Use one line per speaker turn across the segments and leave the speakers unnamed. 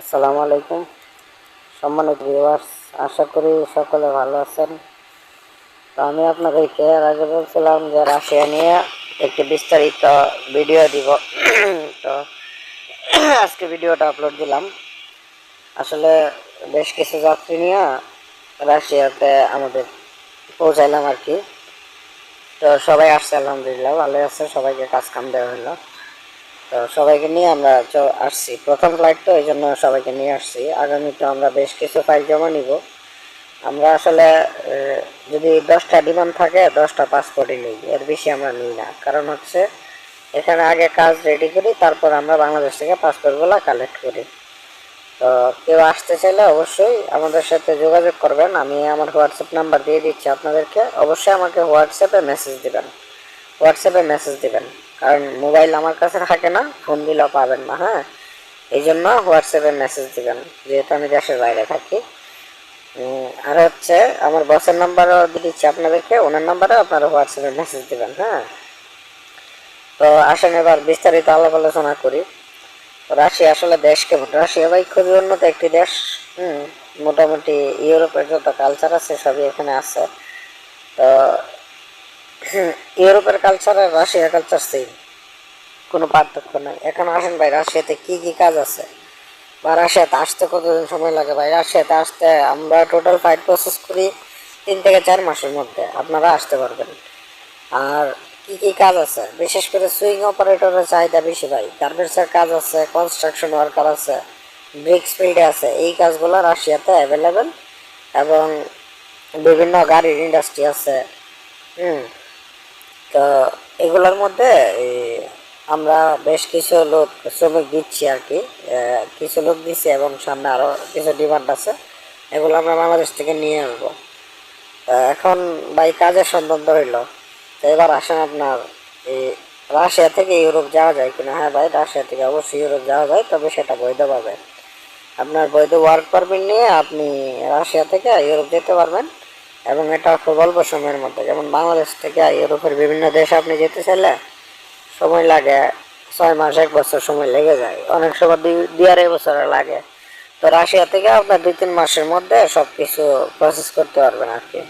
আসসালামু আলাইকুম। সম্মানিত ভিউয়ার্স আশা করি সকলে ভালো আছেন। তো আমি আপনাদেরকে এর আগে বলছিলাম যে রাশিয়া নিয়ে একটি বিস্তারিত ভিডিও দিব। তো আজকে ভিডিওটা আপলোড দিলাম। আসলে বেশ কিছু যাত্রী নিয়ে রাশিয়াতে আমাদের পৌঁছাইলাম আর কি। তো সবাই আসছে, আলহামদুলিল্লাহ ভালো আছে। সবাইকে কাজ কাম দেওয়া হলো। তো সবাইকে নিয়ে আমরা আসছি। প্রথম ফ্লাইট তো এই জন্য সবাইকে নিয়ে আসছি। আগামীতে আমরা বেশ কিছু ফাইল জমা নিব। আমরা আসলে যদি দশটা ডিমান্ড থাকে, দশটা পাসপোর্টই নিই। এর বেশি আমরা নিই না। কারণ হচ্ছে, এখানে আগে কাজ রেডি করি, তারপর আমরা বাংলাদেশ থেকে পাসপোর্টগুলো কালেক্ট করি। তো কেউ আসতে চাইলে অবশ্যই আমাদের সাথে যোগাযোগ করবেন। আমি আমার হোয়াটসঅ্যাপ নাম্বার দিয়ে দিচ্ছি আপনাদেরকে। অবশ্যই আমাকে হোয়াটসঅ্যাপে মেসেজ দেবেন। হোয়াটসঅ্যাপে মেসেজ দিবেন। কারণ মোবাইল আমার কাছে থাকে না, ফোন দিলেও পাবেন না হ্যাঁ? এই জন্য হোয়াটসঅ্যাপে মেসেজ দিবেন, যেহেতু আমি দেশের বাইরে থাকি। আর হচ্ছে আমার বসের নাম্বারও দিচ্ছি আপনাদেরকে, ওনার নাম্বারে আপনারা হোয়াটসঅ্যাপে মেসেজ দিবেন হ্যাঁ? তো আসেন এবার বিস্তারিত আলাপ আলোচনা করি। রাশিয়া আসলে দেশ কেমন? রাশিয়া ভাই খুবই উন্নত একটি দেশ, হুম? মোটামুটি ইউরোপের যত কালচার আছে সবই এখানে আছে। তো ইউরোপের কালচার আর রাশিয়া কালচার সেম কোনো পার্থক্য নাই। এখন আসেন ভাই, রাশিয়াতে কি কি কাজ আছে? বা রাশিয়াতে আসতে কতদিন সময় লাগে ভাই? রাশিয়াতে আসতে আমরা টোটাল ফাইট প্রসেস করি তিন থেকে চার মাসের মধ্যে। আপনারা আসতে পারবেন। আর কি কি কাজ আছে? বিশেষ করে সুইং অপারেটরের চাহিদা বেশি ভাই। গার্মেন্টসের কাজ আছে কনস্ট্রাকশন ওয়ার্কার আছে ব্রিক্স ফিল্ডে আছে। এই কাজগুলো রাশিয়াতে অ্যাভেলেবেল এবং বিভিন্ন গাড়ির ইন্ডাস্ট্রি আছে। হুম। তো এগুলোর মধ্যে আমরা বেশ কিছু লোক, শ্রমিক দিচ্ছি আর কি। কিছু লোক দিচ্ছি এবং সামনে আরও কিছু ডিমান্ড আছে। এগুলো আমরা বাংলাদেশ থেকে নিয়ে আসব। এখন ভাই, কাজের সম্বন্ধ হইল। তো এবার আসেন আপনার এই রাশিয়া থেকে ইউরোপ যাওয়া যায় কিনা? হ্যাঁ ভাই, রাশিয়া থেকে অবশ্যই ইউরোপ যাওয়া যায়, তবে সেটা বৈধ বৈধভাবে আপনার বৈধ ওয়ার্ক পারমিট নিয়ে আপনি রাশিয়া থেকে ইউরোপ যেতে পারবেন। এবং এটা খুব অল্প সময়ের মধ্যে। যেমন বাংলাদেশ থেকে ইউরোপের বিভিন্ন দেশে আপনি যেতে চাইলে সময় লাগে, ছয় মাস, এক বছর সময় লেগে যায়। অনেক সময় দুই দুই আড়াই বছর লাগে। তো রাশিয়া থেকে আপনার দুই, তিন মাসের মধ্যে সব কিছু প্রসেস করতে পারবেন আর কি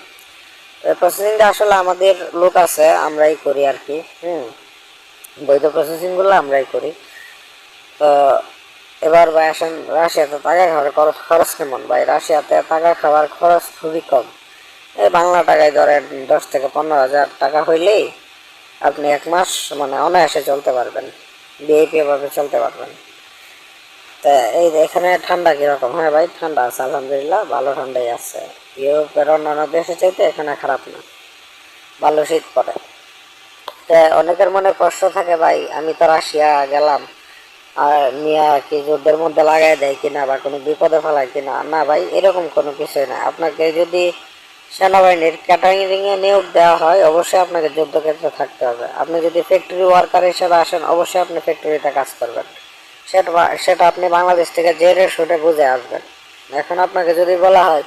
প্রসেসিংটা আসলে আমাদের লোক আছে, আমরাই করি আর কি হুম। বৈধ প্রসেসিংগুলো আমরাই করি। তো এবার ভাই আসেন, রাশিয়াতে টাকা খাওয়ার খরচ খরচ কেমন? ভাই, রাশিয়াতে টাকা খাওয়ার খরচ খুবই কম। এই বাংলা টাকায় ধরেন দশ থেকে পনেরো হাজার টাকা হইলেই আপনি এক মাস মানে অনায়াসে চলতে পারবেন বিএপি ভাবে চলতে পারবেন। তা এই এখানে ঠান্ডা কীরকম? হ্যাঁ ভাই, ঠান্ডা আছে, আলহামদুলিল্লাহ, ভালো ঠান্ডাই আছে। ইউরোপের অন্যান্য দেশে চাইতে এখানে খারাপ না, ভালো শীত পড়ে। তা অনেকের মনে কষ্ট থাকে ভাই, আমি তো রাশিয়া গেলাম, আর নিয়ে কি যুদ্ধের মধ্যে লাগাই দেয় কিনা বা কোনো বিপদে ফেলায় কিনা? না ভাই, এরকম কোনো কিছুই না আপনাকে যদি সেনাবাহিনীর ক্যাটারিং এ নিয়োগ দেওয়া হয়, অবশ্যই আপনাকে যুদ্ধক্ষেত্রে থাকতে হবে। আপনি যদি ফ্যাক্টরি ওয়ার্কার হিসেবে আসেন, অবশ্যই আপনি ফ্যাক্টরিতে কাজ করবেন। সেটা সেটা আপনি বাংলাদেশ থেকে জেরে শুটে বুঝে আসবেন। এখন আপনাকে যদি বলা হয়,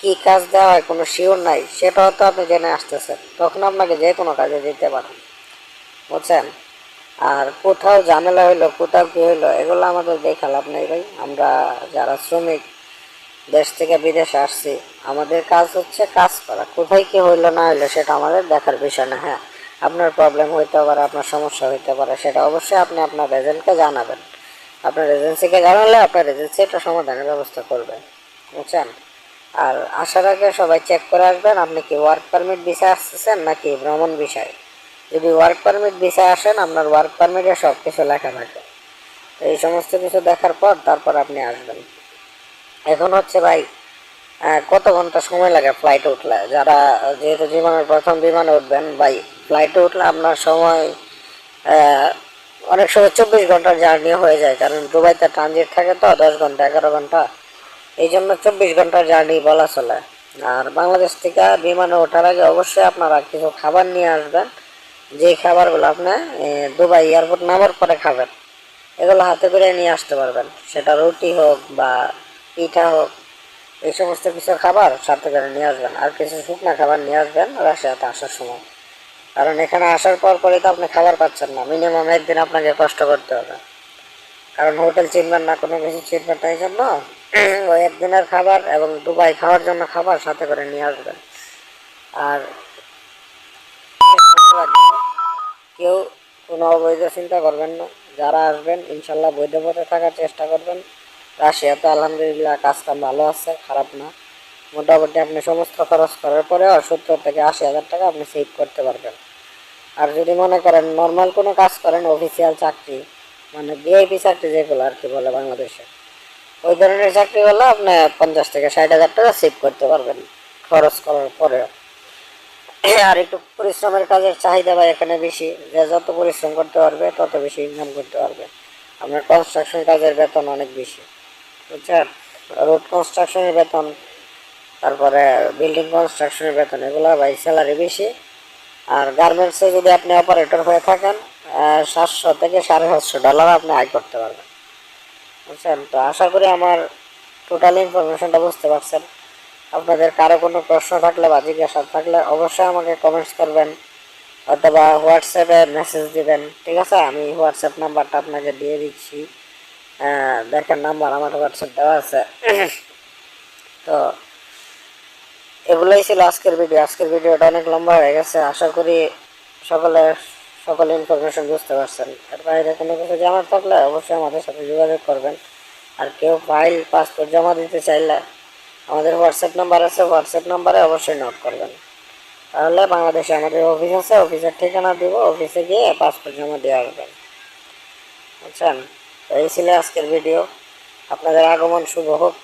কি কাজ দেওয়া হয়, কোনো শিওর নাই, সেটাও তো আপনি জেনে আসতেছেন। তখন আপনাকে যে কোনো কাজে দিতে পারেন বুঝছেন? আর কোথাও ঝামেলা হইল, কোথাও কি হইল, এগুলো আমাদের দেখা লাভ নেই ভাই। আমরা যারা শ্রমিক দেশ থেকে বিদেশে আসছি। আমাদের কাজ হচ্ছে কাজ করা। কোথায় কি হইল না হইল সেটা আমাদের দেখার বিষয় না হ্যাঁ? আপনার প্রবলেম হইতে পারে, আপনার সমস্যা হইতে পারে, সেটা অবশ্যই আপনি আপনার এজেন্টকে জানাবেন। আপনার এজেন্সিকে জানালে আপনার এজেন্সি এটা সমাধানের ব্যবস্থা করবে। বুঝছেন? আর আসার আগে সবাই চেক করে আসবেন, আপনি কি ওয়ার্ক পারমিট বিষয় আসতেছেন নাকি ভ্রমণ বিষয় যদি ওয়ার্ক পারমিট বিষয় আসেন, আপনার ওয়ার্ক পারমিটে সব কিছু লেখা থাকে। এই সমস্ত কিছু দেখার পর তারপর আপনি আসবেন। এখন হচ্ছে ভাই কত ঘণ্টা সময় লাগে ফ্লাইটে উঠলে? যারা যেহেতু জীবনের প্রথম বিমানে উঠবেন, ভাই ফ্লাইটে উঠলে আপনার সময় অনেক সময় চব্বিশ ঘণ্টার জার্নি হয়ে যায়। কারণ দুবাইতে ট্রানজিট থাকে তো, দশ ঘণ্টা, এগারো ঘণ্টা। এই জন্য চব্বিশ ঘণ্টার জার্নি বলা চলে। আর বাংলাদেশ থেকে বিমানে ওঠার আগে অবশ্যই আপনারা কিছু খাবার নিয়ে আসবেন। যে খাবারগুলো আপনি দুবাই এয়ারপোর্ট নামার পরে খাবেন। এগুলো হাতে করে নিয়ে আসতে পারবেন। সেটা রুটি হোক বা পিঠা হোক, এই সমস্ত কিছু খাবার সাথে করে নিয়ে আসবেন। আর কিছু শুকনা খাবার নিয়ে আসবেন রাশিয়াতে আসার সময়। কারণ এখানে আসার পর পরে তো আপনি খাবার পাচ্ছেন না। মিনিমাম একদিন আপনাকে কষ্ট করতে হবে। কারণ হোটেল চিনবেন না, কোনো কিছু চিনবেন না এই জন্য ওই একদিনের খাবার এবং দুবাই খাওয়ার জন্য খাবার সাথে করে নিয়ে আসবেন। আর কেউ কোনো অবৈধ চিন্তা করবেন না। যারা আসবেন, ইনশাল্লাহ বৈধ পথে থাকার চেষ্টা করবেন। রাশিয়াতে আলহামদুলিল্লাহ কাজটা ভালো আছে, খারাপ না। মোটামুটি আপনি সমস্ত খরচ করার পরে সত্তর থেকে আশি হাজার টাকা আপনি সেভ করতে পারবেন। আর যদি মনে করেন নর্মাল কোনো কাজ করেন অফিসিয়াল চাকরি মানে ভিআইপি চাকরি যেগুলো আর কি বলে বাংলাদেশে, ওই ধরনের চাকরি হলে আপনি পঞ্চাশ থেকে ষাট হাজার টাকা সেভ করতে পারবেন খরচ করার পরেও। আর একটু পরিশ্রমের কাজের চাহিদা বা এখানে বেশি, যে যত পরিশ্রম করতে পারবে তত বেশি ইনকাম করতে পারবে। আপনার কনস্ট্রাকশন কাজের বেতন অনেক বেশি। বুঝছেন? রোড কনস্ট্রাকশনের বেতন, তারপরে বিল্ডিং কনস্ট্রাকশনের বেতন, এগুলো ভাই স্যালারি বেশি। আর গার্মেন্টসে যদি আপনি অপারেটর হয়ে থাকেন সাতশো থেকে সাড়ে সাতশো ডলার আপনি আয় করতে পারবেন। বুঝছেন? তো আশা করি আমার টোটাল ইনফরমেশনটা বুঝতে পারছেন। আপনাদের কারও কোনো প্রশ্ন থাকলে বা জিজ্ঞাসা থাকলে অবশ্যই আমাকে কমেন্টস করবেন, অথবা হোয়াটসঅ্যাপে মেসেজ দিবেন, ঠিক আছে? আমি হোয়াটসঅ্যাপ নাম্বারটা আপনাকে দিয়ে দিচ্ছি। আহ, দেখেন নাম্বার আমার হোয়াটসঅ্যাপ দেওয়া আছে। তো এগুলোই ছিল আজকের ভিডিও আজকের ভিডিওটা অনেক লম্বা হয়ে গেছে। আশা করি সকলে সকল ইনফরমেশন বুঝতে পারছেন। এর বাইরে কোনো কিছু জানার থাকলে অবশ্যই আমাদের সাথে যোগাযোগ করবেন। আর কেউ ফাইল পাসপোর্ট জমা দিতে চাইলে আমাদের হোয়াটসঅ্যাপ নাম্বার আছে। হোয়াটসঅ্যাপ নাম্বারে অবশ্যই নোট করবেন। তাহলে বাংলাদেশে আমাদের অফিস আছে। অফিসের ঠিকানা দিব। অফিসে গিয়ে পাসপোর্ট জমা দিয়ে আসবেন। বুঝছেন? তো এই ছিল আজকের ভিডিও। আপনাদের আগমন শুভ হোক।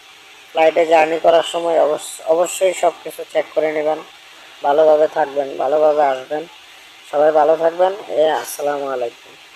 ফ্লাইটে জার্নি করার সময় অবশ্য- অবশ্যই সব কিছু চেক করে নেবেন। ভালোভাবে থাকবেন, ভালোভাবে আসবেন। সবাই ভালো থাকবেন। এ, আসসালামু আলাইকুম।